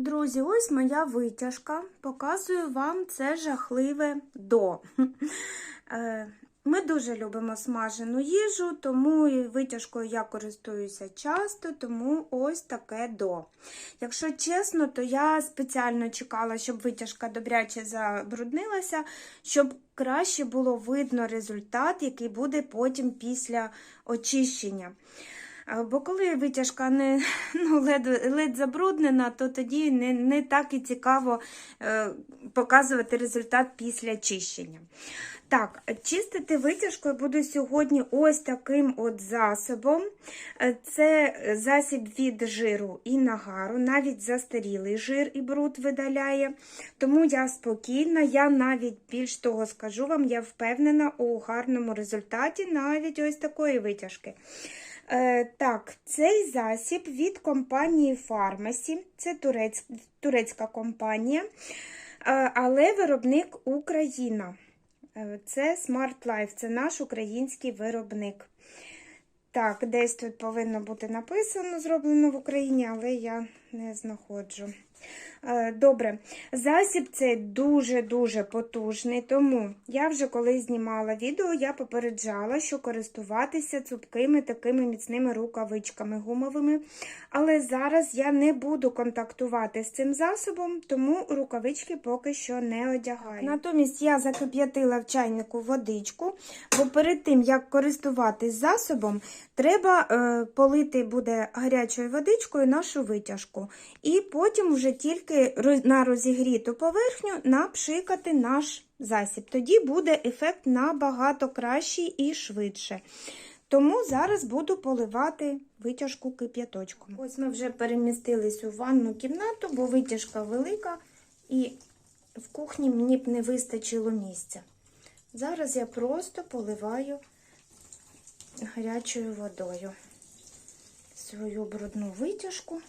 Друзі, ось моя витяжка. Показую вам це жахливе до. Е, Ми дуже любимо смажену їжу, тому витяжкою я користуюся часто, тому ось таке до. Якщо чесно, то я спеціально чекала, щоб витяжка добряче забруднилася, щоб краще було видно результат, який буде потім після очищення. Бо коли витяжка не ну, ледь, ледь забруднена, то тоді не, не так і цікаво е, показувати результат після чищення. Так, чистити витяжкою буду сьогодні ось таким от засобом. Е, Це засіб від жиру і нагару, навіть застарілий жир і бруд видаляє. Тому я спокійна, я навіть більш того скажу вам, я впевнена у гарному результаті навіть ось такої витяжки. Е, так, цей засіб від компанії Pharmacy, це турець, турецька компанія, е, але виробник Україна. Е, Це Smart Life, це наш український виробник. Так, десь тут повинно бути написано, зроблено в Україні, але я не знаходжу. Е, Добре, засіб цей дуже-дуже потужний, тому я вже коли знімала відео, я попереджала, що користуватися цупкими такими міцними рукавичками гумовими. Але зараз я не буду контактувати з цим засобом, тому рукавички поки що не одягаю. Натомість я закип'ятила в чайнику водичку, бо перед тим, як користуватись засобом, треба е, полити буде гарячою водичкою нашу витяжку. І потім вже тільки на розігріту поверхню напшикати наш засіб. Тоді буде ефект набагато кращий і швидше. Тому зараз буду поливати витяжку кип'яточком. Ось ми вже перемістились у ванну кімнату, бо витяжка велика і в кухні мені б не вистачило місця. Зараз я просто поливаю гарячою водою свою брудну витяжку.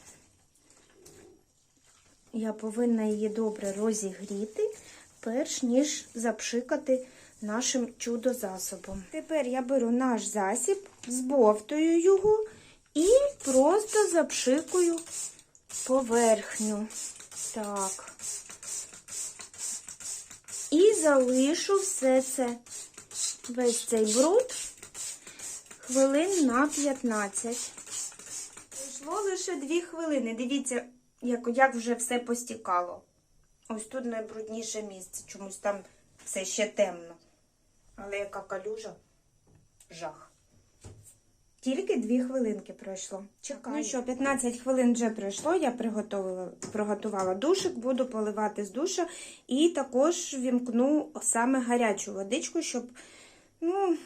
Я повинна її добре розігріти, перш ніж запшикати нашим чудо-засобом. Тепер я беру наш засіб, збовтую його і просто запшикую поверхню. Так. І залишу все це, весь цей бруд хвилин на 15. Пройшло лише 2 хвилини. Дивіться, як, як вже все постікало. Ось тут найбрудніше місце. Чомусь там все ще темно. Але яка калюжа? Жах. Тільки дві хвилинки пройшло. Чекаю. Ну що, 15 хвилин вже пройшло. Я приготувала, приготувала душик, буду поливати з душа. І також вімкну саме гарячу водичку, щоб, ну,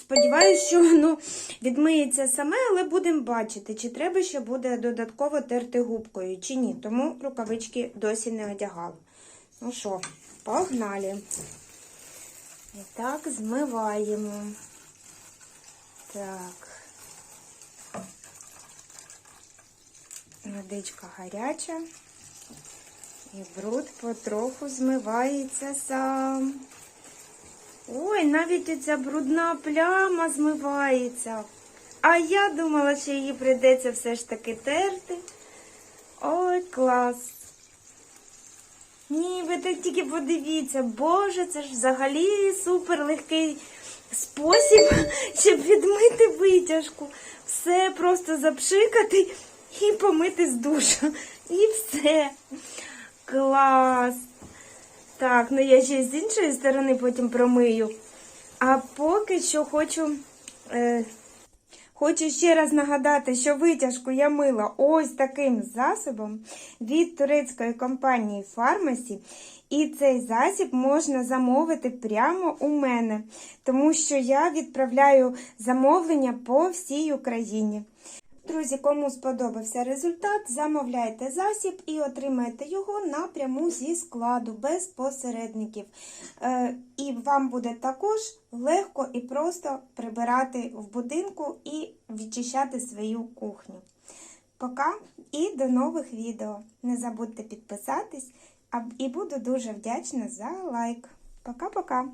сподіваюся, що воно відмиється саме, але будемо бачити, чи треба ще буде додатково терти губкою, чи ні. Тому рукавички досі не одягала. Ну що, погнали. І так, змиваємо. Так. Водичка гаряча. І бруд потроху змивається сам. Ой, навіть ця брудна пляма змивається. А я думала, що її прийдеться все ж таки терти. Ой, клас. Ні, ви так тільки подивіться, Боже, це ж взагалі супер легкий спосіб, щоб відмити витяжку. Все просто запшикати і помити з душа. І все. Клас. Так, ну я ще з іншої сторони потім промию. А поки що хочу. Е, Хочу ще раз нагадати, що витяжку я мила ось таким засобом від турецької компанії Pharmacy. І цей засіб можна замовити прямо у мене, тому що я відправляю замовлення по всій Україні. Друзі, кому сподобався результат, замовляйте засіб і отримаєте його напряму зі складу, без посередників. Е, і вам буде також легко і просто прибирати в будинку і відчищати свою кухню. Пока і до нових відео. Не забудьте підписатись, і буду дуже вдячна за лайк. Пока-пока!